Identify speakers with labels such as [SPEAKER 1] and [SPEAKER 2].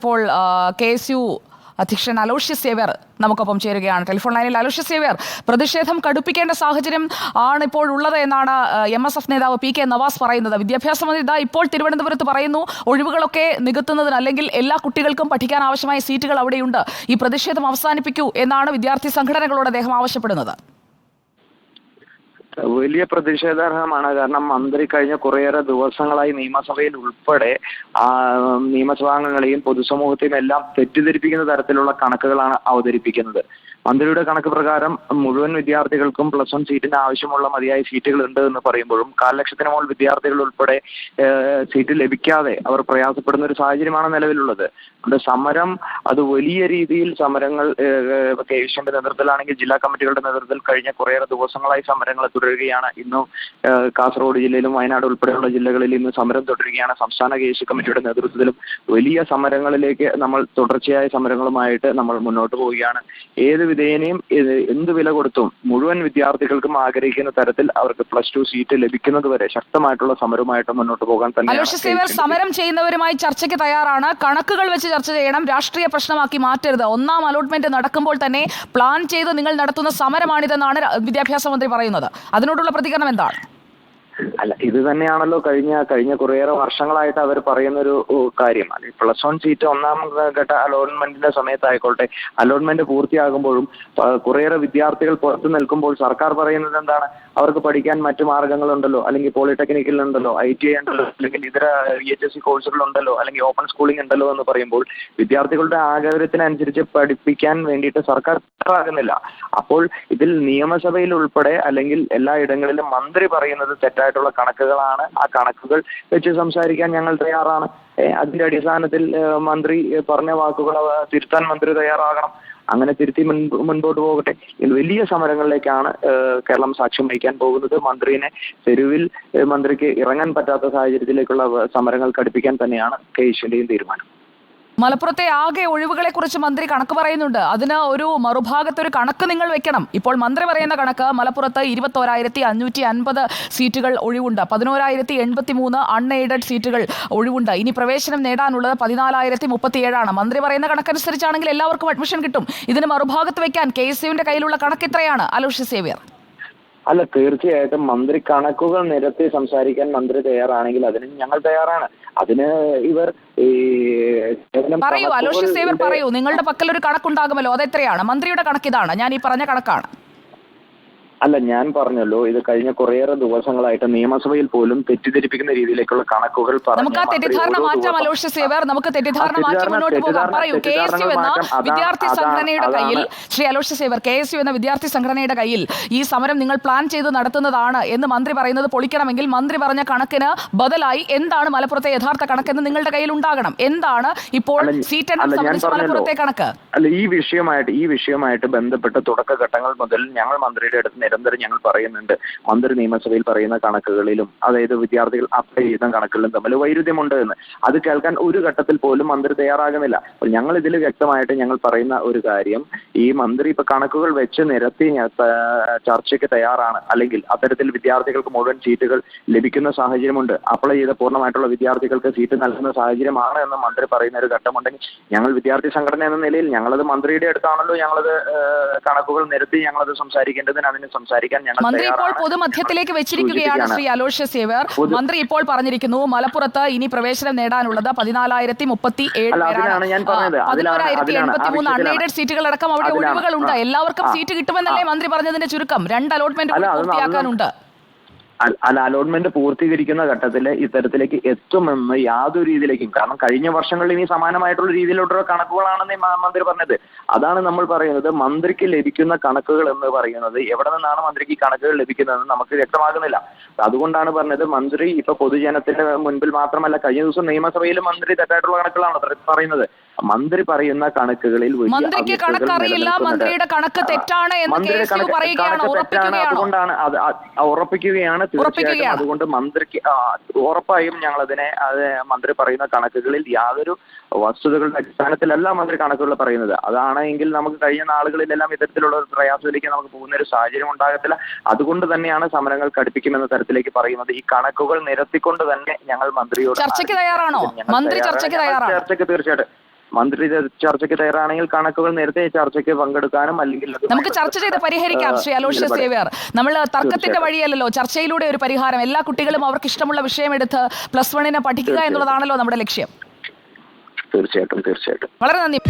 [SPEAKER 1] ഇപ്പോൾ K S U അധ്യക്ഷൻ അലോഷ്യസ് സേവ്യർ നമുക്കൊപ്പം ചേരുകയാണ്. ടെലിഫോൺ ലൈനിൽ അലോഷ്യ സേവ്യർ പ്രതിഷേധം കടുപ്പിക്കേണ്ട സാഹചര്യം ആണ് ഇപ്പോൾ ഉള്ളത് എന്നാണ് എം എസ് എഫ് നേതാവ് പി കെ നവാസ് പറയുന്നത്. വിദ്യാഭ്യാസ മന്ത്രി ഇതാ ഇപ്പോൾ തിരുവനന്തപുരത്ത് പറയുന്നു ഒഴിവുകളൊക്കെ നികത്തുന്നതിന് അല്ലെങ്കിൽ എല്ലാ കുട്ടികൾക്കും പഠിക്കാൻ ആവശ്യമായ സീറ്റുകൾ അവിടെയുണ്ട്. ഈ പ്രതിഷേധം അവസാനിപ്പിക്കൂ എന്നാണ് വിദ്യാർത്ഥി സംഘടനകളോട് അദ്ദേഹം ആവശ്യപ്പെടുന്നത്.
[SPEAKER 2] വലിയ പ്രതിഷേധാർഹമാണ്. കാരണം മന്ത്രി കഴിഞ്ഞ കുറേയേറെ ദിവസങ്ങളായി നിയമസഭയിൽ ഉൾപ്പെടെ നിയമസഭാംഗങ്ങളെയും പൊതുസമൂഹത്തെയും എല്ലാം തെറ്റിദ്ധരിപ്പിക്കുന്ന തരത്തിലുള്ള കണക്കുകളാണ് അവതരിപ്പിക്കുന്നത്. മന്ത്രിയുടെ കണക്ക് പ്രകാരം മുഴുവൻ വിദ്യാർത്ഥികൾക്കും പ്ലസ് വൺ സീറ്റിന് ആവശ്യമുള്ള മതിയായ സീറ്റുകൾ ഉണ്ട് എന്ന് പറയുമ്പോഴും കാൽ ലക്ഷത്തിന് മുകൾ വിദ്യാർത്ഥികൾ ഉൾപ്പെടെ സീറ്റ് ലഭിക്കാതെ അവർ പ്രയാസപ്പെടുന്ന ഒരു സാഹചര്യമാണ് നിലവിലുള്ളത്. അതുകൊണ്ട് സമരം അത് വലിയ രീതിയിൽ സമരങ്ങൾ കെ വിശ്വന്റെ നേതൃത്വത്തിലാണെങ്കിൽ ജില്ലാ കമ്മിറ്റികളുടെ നേതൃത്വത്തിൽ കഴിഞ്ഞ കുറേയേറെ ദിവസങ്ങളായി സമരങ്ങൾ തുടരുകയാണ്. ഇന്നും കാസർഗോഡ് ജില്ലയിലും വയനാട് ഉൾപ്പെടെയുള്ള ജില്ലകളിൽ ഇന്ന് സമരം തുടരുകയാണ്. സംസ്ഥാന കെ കമ്മിറ്റിയുടെ നേതൃത്വത്തിലും വലിയ സമരങ്ങളിലേക്ക് നമ്മൾ തുടർച്ചയായ സമരങ്ങളുമായിട്ട് നമ്മൾ മുന്നോട്ട് പോവുകയാണ്. ഏത് വിധേനയും ഇത് എന്ത് വില കൊടുത്തും മുഴുവൻ വിദ്യാർത്ഥികൾക്കും ആഗ്രഹിക്കുന്ന തരത്തിൽ അവർക്ക് പ്ലസ് ടു സീറ്റ് ലഭിക്കുന്നത് വരെ ശക്തമായിട്ടുള്ള സമരവുമായിട്ട് മുന്നോട്ട് പോകാൻ തന്നെ
[SPEAKER 1] സമരം ചെയ്യുന്നവരുമായി ചർച്ചയ്ക്ക് തയ്യാറാണ്. കണക്കുകൾ വെച്ച് ചർച്ച ചെയ്യണം. രാഷ്ട്രീയ പ്രശ്നമാക്കി മാറ്റരുത്. ഒന്നാം അലോട്ട്മെന്റ് നടക്കുമ്പോൾ തന്നെ പ്ലാൻ ചെയ്ത് നിങ്ങൾ നടത്തുന്ന സമരമാണിതെന്നാണ് വിദ്യാഭ്യാസ മന്ത്രി പറയുന്നത്. അതിനോടുള്ള പ്രതികരണം എന്താണ്?
[SPEAKER 2] അല്ല ഇത് തന്നെയാണല്ലോ കഴിഞ്ഞ കഴിഞ്ഞ കുറേയേറെ വർഷങ്ങളായിട്ട് അവർ പറയുന്ന ഒരു കാര്യം. കാര്യം പ്ലസ് വൺ സീറ്റ് ഒന്നാം ഘട്ട അലോട്ട്മെന്റിന്റെ സമയത്തായിക്കോട്ടെ അലോട്ട്മെന്റ് പൂർത്തിയാകുമ്പോഴും കുറേയേറെ വിദ്യാർത്ഥികൾ പുറത്തു നിൽക്കുമ്പോൾ സർക്കാർ പറയുന്നത് എന്താണ്? അവർക്ക് പഠിക്കാൻ മറ്റു മാർഗങ്ങളുണ്ടല്ലോ അല്ലെങ്കിൽ പോളിടെക്നിക്കിൽ ഉണ്ടല്ലോ ഐ ടി ഐ ഉണ്ടല്ലോ അല്ലെങ്കിൽ ഇതര വി എച്ച് എസ് സി കോഴ്സുകളുണ്ടല്ലോ അല്ലെങ്കിൽ ഓപ്പൺ സ്കൂളിംഗ് ഉണ്ടല്ലോ എന്ന് പറയുമ്പോൾ വിദ്യാർത്ഥികളുടെ ആഗ്രഹത്തിനനുസരിച്ച് പഠിപ്പിക്കാൻ വേണ്ടിയിട്ട് സർക്കാർ തയ്യാറാകുന്നില്ല. അപ്പോൾ ഇതിൽ നിയമസഭയിൽ ഉൾപ്പെടെ അല്ലെങ്കിൽ എല്ലായിടങ്ങളിലും മന്ത്രി പറയുന്നത് തെറ്റായിട്ടുള്ള കണക്കുകളാണ്. ആ കണക്കുകൾ വെച്ച് സംസാരിക്കാൻ ഞങ്ങൾ തയ്യാറാണ്. അതിന്റെ അടിസ്ഥാനത്തിൽ മന്ത്രി പറഞ്ഞ വാക്കുകൾ തിരുത്താൻ മന്ത്രി തയ്യാറാകണം. അങ്ങനെ തിരുത്തി മുൻപ് മുൻപോട്ട് പോകട്ടെ. വലിയ സമരങ്ങളിലേക്കാണ് കേരളം സാക്ഷ്യം വഹിക്കാൻ പോകുന്നത്. മന്ത്രിനെ തെരുവിൽ മന്ത്രിക്ക് ഇറങ്ങാൻ പറ്റാത്ത സാഹചര്യത്തിലേക്കുള്ള സമരങ്ങൾ കടുപ്പിക്കാൻ തന്നെയാണ് കെ തീരുമാനം.
[SPEAKER 1] മലപ്പുറത്തെ ആകെ ഒഴിവുകളെ കുറിച്ച് മന്ത്രി കണക്ക് പറയുന്നുണ്ട്. അതിന് ഒരു മറുഭാഗത്ത് ഒരു കണക്ക് നിങ്ങൾ വെക്കണം. ഇപ്പോൾ മന്ത്രി പറയുന്ന കണക്ക് മലപ്പുറത്ത് ഇരുപത്തോരായിരത്തി അഞ്ഞൂറ്റി അൻപത് സീറ്റുകൾ ഒഴിവുണ്ട്. പതിനോരായിരത്തി എൺപത്തി മൂന്ന് അൺഎയ്ഡഡ് സീറ്റുകൾ ഒഴിവുണ്ട്. ഇനി പ്രവേശനം നേടാനുള്ളത് പതിനാലായിരത്തി മുപ്പത്തിയേഴാണ് മന്ത്രി പറയുന്ന കണക്കനുസരിച്ചാണെങ്കിൽ എല്ലാവർക്കും അഡ്മിഷൻ കിട്ടും. ഇതിന് മറുഭാഗത്ത് വെക്കാൻ കെ എസ് യുവിന്റെ കയ്യിലുള്ള കണക്ക് എത്രയാണ് അലോഷ്യ സേവ്യർ.
[SPEAKER 2] അല്ല തീർച്ചയായിട്ടും മന്ത്രി കണക്കുകൾ നിരത്തി സംസാരിക്കാൻ മന്ത്രി തയ്യാറാണെങ്കിൽ അതിന് ഞങ്ങൾ തയ്യാറാണ്. അതിന് ഇവർ ഈ
[SPEAKER 1] പറയൂ
[SPEAKER 2] സേവർ
[SPEAKER 1] പറയൂ. നിങ്ങളുടെ പക്കൽ ഒരു കണക്കുണ്ടാകുമല്ലോ. അതെത്രയാണ്? മന്ത്രിയുടെ കണക്ക് ഇതാണ് ഞാൻ ഈ പറഞ്ഞ കണക്കാണ്.
[SPEAKER 2] അല്ല ഞാൻ പറഞ്ഞല്ലോ ഇത് കഴിഞ്ഞ കുറേയേറെ ദിവസങ്ങളായിട്ട് നിയമസഭയിൽ പോലും തെറ്റിദ്ധരിപ്പിക്കുന്ന രീതിയിലേക്കുള്ള കണക്കുകൾ
[SPEAKER 1] നമുക്ക് ആ തെറ്റിദ്ധാരണ മാറ്റാം സേവർ നമുക്ക് തെറ്റിദ്ധാരണ
[SPEAKER 2] ആ
[SPEAKER 1] മാറ്റി മുന്നോട്ട് പോകാം.
[SPEAKER 2] തെറ്റിദ്ധാരണ-
[SPEAKER 1] പറയൂ കെ എസ് യു എന്ന വിദ്യാർത്ഥി സംഘടനയുടെ കയ്യിൽ Shri Aloysius Xavier K S U എന്ന വിദ്യാർത്ഥി സംഘടനയുടെ കയ്യിൽ ഈ സമരം നിങ്ങൾ പ്ലാൻ ചെയ്ത് നടത്തുന്നതാണ് എന്ന് മന്ത്രി പറയുന്നത് പൊളിക്കണമെങ്കിൽ മന്ത്രി പറഞ്ഞ കണക്കിന് ബദലായി എന്താണ് മലപ്പുറത്തെ യഥാർത്ഥ കണക്കെന്ന് നിങ്ങളുടെ കയ്യിൽ ഉണ്ടാകണം. എന്താണ് ഇപ്പോൾ
[SPEAKER 2] അല്ല,
[SPEAKER 1] സീറ്റ് എണ്ണം
[SPEAKER 2] അല്ല,
[SPEAKER 1] സംബന്ധിച്ച് മലപ്പുറത്തെ കണക്ക്?
[SPEAKER 2] അല്ല ഈ വിഷയമായിട്ട് ഈ വിഷയമായിട്ട് ബന്ധപ്പെട്ട തുടക്കഘട്ടങ്ങൾ മുതൽ ഞങ്ങൾ മന്ത്രിയുടെ അടുത്ത് നിരന്തരം ഞങ്ങൾ പറയുന്നുണ്ട്. മന്ത്രി നിയമസഭയിൽ പറയുന്ന കണക്കുകളിലും അതായത് വിദ്യാർത്ഥികൾ അപ്ലൈ ചെയ്യുന്ന കണക്കുകളിലും തമ്മിൽ വൈരുദ്ധ്യമുണ്ട് എന്ന് അത് കേൾക്കാൻ ഒരു ഘട്ടത്തിൽ പോലും മന്ത്രി തയ്യാറാകുന്നില്ല. അപ്പോൾ ഞങ്ങൾ ഇതിൽ വ്യക്തമായിട്ട് ഞങ്ങൾ പറയുന്ന ഒരു കാര്യം ഈ മന്ത്രി ഇപ്പൊ കണക്കുകൾ വെച്ച് നിരത്തി ചർച്ചയ്ക്ക് തയ്യാറാണ്. അല്ലെങ്കിൽ അത്തരത്തിൽ വിദ്യാർത്ഥികൾക്ക് മുഴുവൻ സീറ്റുകൾ ലഭിക്കുന്ന സാഹചര്യമുണ്ട്. അപ്ലൈ ചെയ്ത പൂർണമായിട്ടുള്ള വിദ്യാർത്ഥികൾക്ക് സീറ്റ് നൽകുന്ന സാഹചര്യമാണ് എന്ന് മന്ത്രി പറയുന്ന ഒരു ഘട്ടമുണ്ടെങ്കിൽ ഞങ്ങൾ വിദ്യാർത്ഥി സംഘടന എന്ന നിലയിൽ ഞങ്ങളത് മന്ത്രിയുടെ അടുത്താണല്ലോ ഞങ്ങളത് കണക്കുകൾ നിരത്തി ഞങ്ങളത് സംസാരിക്കേണ്ടതിന് അതിന് സംസാരിക്കാൻ ഞങ്ങൾ
[SPEAKER 1] മന്ത്രി ഇപ്പോൾ പൊതുമധ്യത്തിലേക്ക് വെച്ചിരിക്കുകയാണ് ശ്രീ അലോഷ്യ സേവർ മന്ത്രി ഇപ്പോൾ പറഞ്ഞിരിക്കുന്നു മലപ്പുറത്ത് ഇനി പ്രവേശനം നേടാനുള്ളത് പതിനാലായിരത്തി മുപ്പത്തി ഏഴ് പതിനോരായിരത്തി എൺപത്തി മൂന്ന് അൺഎയ്ഡഡ് സീറ്റുകൾ അടക്കം അവിടെ. ഒഴിവുകളുണ്ട്. എല്ലാവർക്കും സീറ്റ് കിട്ടുമെന്നല്ലേ മന്ത്രി പറഞ്ഞതിന്റെ ചുരുക്കം. രണ്ട് അലോട്ട്മെന്റ് കൂടി പൂർത്തിയാക്കാനുണ്ട്.
[SPEAKER 2] അല്ല അലോട്ട്മെന്റ് പൂർത്തീകരിക്കുന്ന ഘട്ടത്തിൽ ഇത്തരത്തിലേക്ക് എത്തുമെന്ന് യാതൊരു രീതിയിലേക്കും. കാരണം കഴിഞ്ഞ വർഷങ്ങളിൽ ഇനി സമാനമായിട്ടുള്ള രീതിയിലുള്ള കണക്കുകളാണെന്ന് മന്ത്രി പറഞ്ഞത്. അതാണ് നമ്മൾ പറയുന്നത്. മന്ത്രിക്ക് ലഭിക്കുന്ന കണക്കുകൾ എന്ന് പറയുന്നത് എവിടെ നിന്നാണ് മന്ത്രിക്ക് ഈ കണക്കുകൾ ലഭിക്കുന്നതെന്ന് നമുക്ക് വ്യക്തമാകുന്നില്ല. അതുകൊണ്ടാണ് പറഞ്ഞത് മന്ത്രി ഇപ്പൊ പൊതുജനത്തിന്റെ മുൻപിൽ മാത്രമല്ല കഴിഞ്ഞ ദിവസം നിയമസഭയിൽ മന്ത്രി തെറ്റായിട്ടുള്ള കണക്കുകളാണ് പറയുന്നത്. മന്ത്രി പറയുന്ന കണക്കുകളിൽ വലിയ
[SPEAKER 1] മന്ത്രിക്ക് കണക്കറിയില്ല. മന്ത്രിയുടെ കണക്ക് തെറ്റാണ്
[SPEAKER 2] മന്ത്രിയുടെ കണക്ക്
[SPEAKER 1] പറയുകയാണ്.
[SPEAKER 2] കണക്ക് തെറ്റാണ്. അതുകൊണ്ടാണ് അത് ഉറപ്പിക്കുകയാണ് തീർച്ചയായിട്ടും. അതുകൊണ്ട് മന്ത്രിക്ക് ഉറപ്പായും ഞങ്ങൾ അതിനെ അത് മന്ത്രി പറയുന്ന കണക്കുകളിൽ യാതൊരു വസ്തുതകളുടെ അടിസ്ഥാനത്തിലല്ല മന്ത്രി കണക്കുകൾ പറയുന്നത്. അതാണെങ്കിൽ നമുക്ക് കഴിഞ്ഞ നാളുകളിലെല്ലാം ഇത്തരത്തിലുള്ള ഒരു പ്രയാസത്തിലേക്ക് നമുക്ക് പോകുന്ന ഒരു സാഹചര്യം ഉണ്ടാകത്തില്ല. അതുകൊണ്ട് തന്നെയാണ് സമരങ്ങൾ കടുപ്പിക്കുമെന്ന തരത്തിലേക്ക് പറയുന്നത്. ഈ കണക്കുകൾ നിരത്തിക്കൊണ്ട് തന്നെ ഞങ്ങൾ മന്ത്രിയോട്
[SPEAKER 1] ചർച്ചയ്ക്ക് തയ്യാറാണോ? മന്ത്രി. ചർച്ചയ്ക്ക് തയ്യാറാണോ?
[SPEAKER 2] ചർച്ചയ്ക്ക് തീർച്ചയായിട്ടും. മന്ത്രി ചർച്ചയ്ക്ക് തയ്യാറാണെങ്കിൽ കണക്കുകൾ നേരത്തെ ചർച്ചയ്ക്ക് പങ്കെടുക്കാനും അല്ലെങ്കിൽ
[SPEAKER 1] നമുക്ക് ചർച്ച ചെയ്ത് പരിഹരിക്കാം ശ്രീ അലോഷ്യസ് സേവ്യർ. നമ്മൾ തർക്കത്തിന്റെ
[SPEAKER 2] വഴിയല്ലോ
[SPEAKER 1] വഴിയല്ലല്ലോ ചർച്ചയിലൂടെ ഒരു പരിഹാരം. എല്ലാ കുട്ടികളും അവർക്ക് ഇഷ്ടമുള്ള വിഷയം എടുത്ത് പ്ലസ് വണ്ണിനെ പഠിക്കുക എന്നുള്ളതാണല്ലോ നമ്മുടെ ലക്ഷ്യം.
[SPEAKER 2] തീർച്ചയായിട്ടും തീർച്ചയായിട്ടും.
[SPEAKER 1] വളരെ നന്ദി.